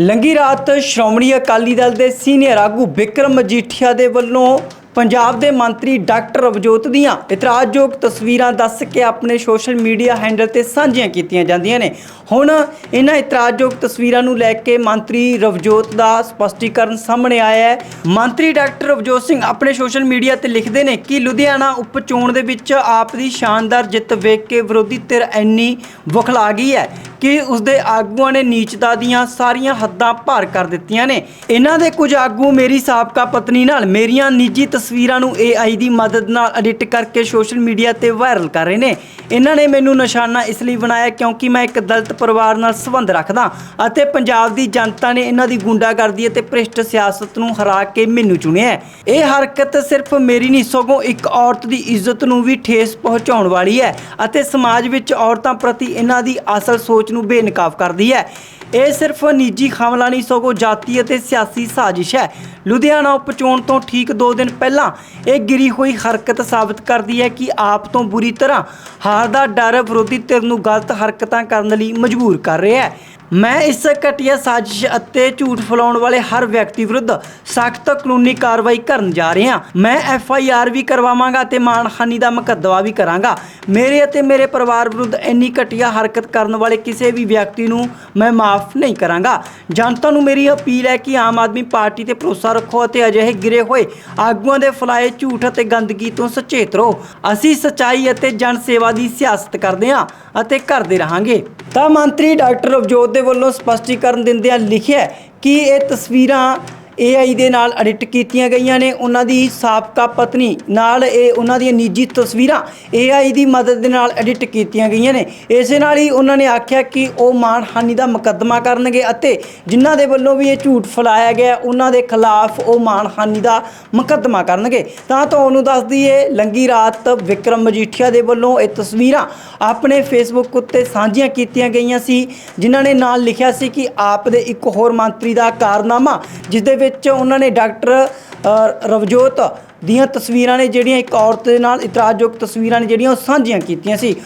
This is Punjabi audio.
ਲੰਗੀ ਰਾਤ ਸ਼੍ਰੋਮਣੀ ਅਕਾਲੀ ਦਲ ਦੇ ਸੀਨੀਅਰ ਆਗੂ ਵਿਕਰਮ ਮਜੀਠੀਆ ਦੇ ਵੱਲੋਂ ਪੰਜਾਬ ਦੇ ਮੰਤਰੀ ਡਾਕਟਰ ਰਵਜੋਤ ਦੀਆਂ ਇਤਰਾਜ਼ਯੋਗ ਤਸਵੀਰਾਂ ਦੱਸ ਕੇ ਆਪਣੇ ਸੋਸ਼ਲ ਮੀਡੀਆ ਹੈਂਡਲ ਤੇ ਸਾਂਝੀਆਂ ਕੀਤੀਆਂ ਜਾਂਦੀਆਂ ਨੇ। ਹੁਣ ਇਹਨਾਂ ਇਤਰਾਜ਼ਯੋਗ ਤਸਵੀਰਾਂ ਨੂੰ ਲੈ ਕੇ ਮੰਤਰੀ ਰਵਜੋਤ ਦਾ ਸਪਸ਼ਟੀਕਰਨ ਸਾਹਮਣੇ ਆਇਆ ਹੈ। ਮੰਤਰੀ ਡਾਕਟਰ ਰਵਜੋਤ ਸਿੰਘ ਆਪਣੇ ਸੋਸ਼ਲ ਮੀਡੀਆ ਤੇ ਲਿਖਦੇ ਨੇ ਕਿ ਲੁਧਿਆਣਾ ਉਪ ਚੋਣ ਦੇ ਵਿੱਚ ਆਪ ਦੀ ਸ਼ਾਨਦਾਰ ਜਿੱਤ ਵੇਖ ਕੇ ਵਿਰੋਧੀ ਧਿਰ ਇੰਨੀ ਵਖਲਾ ਗਈ ਹੈ। ਕਿ ਉਸਦੇ ਆਗੂਆਂ ਨੇ ਨੀਚਤਾ ਦੀਆਂ ਸਾਰੀਆਂ ਹੱਦਾਂ ਪਾਰ ਕਰ ਦਿੱਤੀਆਂ ਨੇ। ਇਹਨਾਂ ਦੇ ਕੁਝ ਆਗੂ ਮੇਰੀ ਸਾਬਕਾ ਪਤਨੀ ਨਾਲ ਮੇਰੀਆਂ ਨਿੱਜੀ ਤਸਵੀਰਾਂ ਨੂੰ AI ਦੀ ਮਦਦ ਨਾਲ ਐਡਿਟ ਕਰਕੇ ਸੋਸ਼ਲ ਮੀਡੀਆ ਤੇ ਵਾਇਰਲ ਕਰ ਰਹੇ ਨੇ। ਇਹਨਾਂ ਨੇ ਮੈਨੂੰ ਨਿਸ਼ਾਨਾ ਇਸ ਲਈ ਬਣਾਇਆ ਕਿਉਂਕਿ ਮੈਂ ਇੱਕ ਦਲਿਤ ਪਰਿਵਾਰ ਨਾਲ ਸੰਬੰਧ ਰੱਖਦਾ ਅਤੇ ਪੰਜਾਬ ਦੀ ਜਨਤਾ ਨੇ ਇਹਨਾਂ ਦੀ ਗੁੰਡਾਗਰਦੀ ਅਤੇ ਭ੍ਰਿਸ਼ਟ ਸਿਆਸਤ ਨੂੰ ਹਰਾ ਕੇ ਮੈਨੂੰ ਚੁਣਿਆ ਇਹ ਹਰਕਤ ਸਿਰਫ ਮੇਰੀ ਨਹੀਂ, ਸਗੋਂ ਇੱਕ ਔਰਤ ਦੀ ਇੱਜ਼ਤ ਨੂੰ ਵੀ ਠੇਸ ਪਹੁੰਚਾਉਣ ਵਾਲੀ ਹੈ ਅਤੇ ਸਮਾਜ ਵਿੱਚ ਔਰਤਾਂ ਪ੍ਰਤੀ ਇਹਨਾਂ ਦੀ ਅਸਲ ਸੋਚ ਨੂੰ ਬੇਨਕਾਬ ਕਰਦੀ ਹੈ। ਇਹ ਸਿਰਫ ਨਿੱਜੀ ਹਮਲਾ ਨਹੀਂ, ਸਗੋਂ ਜਾਤੀ ਅਤੇ ਸਿਆਸੀ ਸਾਜ਼ਿਸ਼ ਹੈ। ਲੁਧਿਆਣਾ ਉਪਚੋਣ ਤੋਂ ਠੀਕ 2 ਦਿਨ ਪਹਿਲਾਂ ਇਹ ਗਿਰੀ ਹੋਈ ਹਰਕਤ ਸਾਬਤ ਕਰਦੀ ਹੈ ਕਿ ਆਪ ਤੋਂ ਬੁਰੀ ਤਰ੍ਹਾਂ ਹਾਰ ਦਾ ਡਰ ਵਿਰੋਧੀ ਧਿਰ ਨੂੰ ਗਲਤ ਹਰਕਤਾਂ ਕਰਨ ਲਈ ਮਜਬੂਰ ਕਰ ਰਿਹਾ ਹੈ। ਮੈਂ ਇਸ ਘਟੀਆ ਸਾਜ਼ਿਸ਼ ਅਤੇ ਝੂਠ ਫੈਲਾਉਣ ਵਾਲੇ ਹਰ ਵਿਅਕਤੀ ਵਿਰੁੱਧ ਸਖਤ ਕਾਨੂੰਨੀ ਕਾਰਵਾਈ ਕਰਨ ਜਾ ਰਿਹਾ ਮੈਂ ਐਫ ਆਈ ਆਰ ਵੀ ਕਰਵਾਵਾਂਗਾ ਤੇ ਮਾਣਹਾਨੀ ਦਾ ਮੁਕੱਦਮਾ ਵੀ ਕਰਾਂਗਾ। ਮੇਰੇ ਅਤੇ ਮੇਰੇ ਪਰਿਵਾਰ ਵਿਰੁੱਧ ਇੰਨੀ ਘਟੀਆ ਹਰਕਤ ਕਰਨ ਵਾਲੇ ਕਿਸੇ ਵੀ ਵਿਅਕਤੀ ਨੂੰ ਮੈਂ ਮਾਫ ਨਹੀਂ ਕਰਾਂਗਾ। ਜਨਤਾ ਨੂੰ ਮੇਰੀ ਅਪੀਲ ਹੈ ਕਿ ਆਮ ਆਦਮੀ ਪਾਰਟੀ ਤੇ ਭਰੋਸਾ ਰੱਖੋ ਅਤੇ ਅਜਿਹੇ ਗਿਰੇ ਹੋਏ ਆਗੂਆਂ ਦੇ ਫਲਾਏ ਝੂਠ ਅਤੇ ਗੰਦਗੀ ਤੋਂ ਸਚੇਤ ਰਹੋ। ਅਸੀਂ ਸਚਾਈ ਅਤੇ ਜਨ ਸੇਵਾ ਦੀ ਸਿਆਸਤ ਕਰਦੇ ਹਾਂ। ਅਤੇ ਕਰਦੇ ਰਹਾਂਗੇ। ਤਾਂ ਮੰਤਰੀ ਡਾਕਟਰ ਰਵਜੋਤ ਦੇ ਵੱਲੋਂ ਸਪਸ਼ਟੀਕਰਨ ਦਿੰਦਿਆਂ ਲਿਖਿਆ ਕਿ ਇਹ ਤਸਵੀਰਾਂ AI ਦੇ ਨਾਲ ਐਡਿਟ ਕੀਤੀਆਂ ਗਈਆਂ ਨੇ, ਉਹਨਾਂ ਦੀ ਸਾਬਕਾ ਪਤਨੀ ਨਾਲ ਇਹ ਉਹਨਾਂ ਦੀਆਂ ਨਿੱਜੀ ਤਸਵੀਰਾਂ AI ਦੀ ਮਦਦ ਦੇ ਨਾਲ ਐਡਿਟ ਕੀਤੀਆਂ ਗਈਆਂ ਨੇ। ਇਸੇ ਨਾਲ ਹੀ ਉਹਨਾਂ ਨੇ ਆਖਿਆ ਕਿ ਉਹ ਮਾਣਹਾਨੀ ਦਾ ਮੁਕੱਦਮਾ ਕਰਨਗੇ ਅਤੇ ਜਿਨ੍ਹਾਂ ਦੇ ਵੱਲੋਂ ਵੀ ਇਹ ਝੂਠ ਫੈਲਾਇਆ ਗਿਆ, ਉਹਨਾਂ ਦੇ ਖਿਲਾਫ ਉਹ ਮਾਣਹਾਨੀ ਦਾ ਮੁਕੱਦਮਾ ਕਰਨਗੇ। ਤਾਂ ਤੁਹਾਨੂੰ ਦੱਸ ਦਈਏ, ਲੰਗੀ ਰਾਤ ਵਿਕਰਮ ਮਜੀਠੀਆ ਦੇ ਵੱਲੋਂ ਇਹ ਤਸਵੀਰਾਂ ਆਪਣੇ ਫੇਸਬੁੱਕ ਉੱਤੇ ਸਾਂਝੀਆਂ ਕੀਤੀਆਂ ਗਈਆਂ ਸੀ, ਜਿਨ੍ਹਾਂ ਨੇ ਨਾਲ ਲਿਖਿਆ ਸੀ ਕਿ ਆਪ ਦੇ ਇੱਕ ਹੋਰ ਮੰਤਰੀ ਦਾ ਕਾਰਨਾਮਾ, ਜਿਸ ਦੇ ਵਿੱਚ ਉਹਨਾਂ ਨੇ ਡਾਕਟਰ ਰਵਜੋਤ ਦੀਆਂ ਤਸਵੀਰਾਂ ਨੇ ਜਿਹੜੀਆਂ ਇੱਕ ਔਰਤ ਦੇ ਨਾਲ ਇਤਰਾਜ਼ਯੋਗ ਤਸਵੀਰਾਂ ਨੇ ਜਿਹੜੀਆਂ ਉਹ ਸਾਂਝੀਆਂ ਕੀਤੀਆਂ ਸੀ।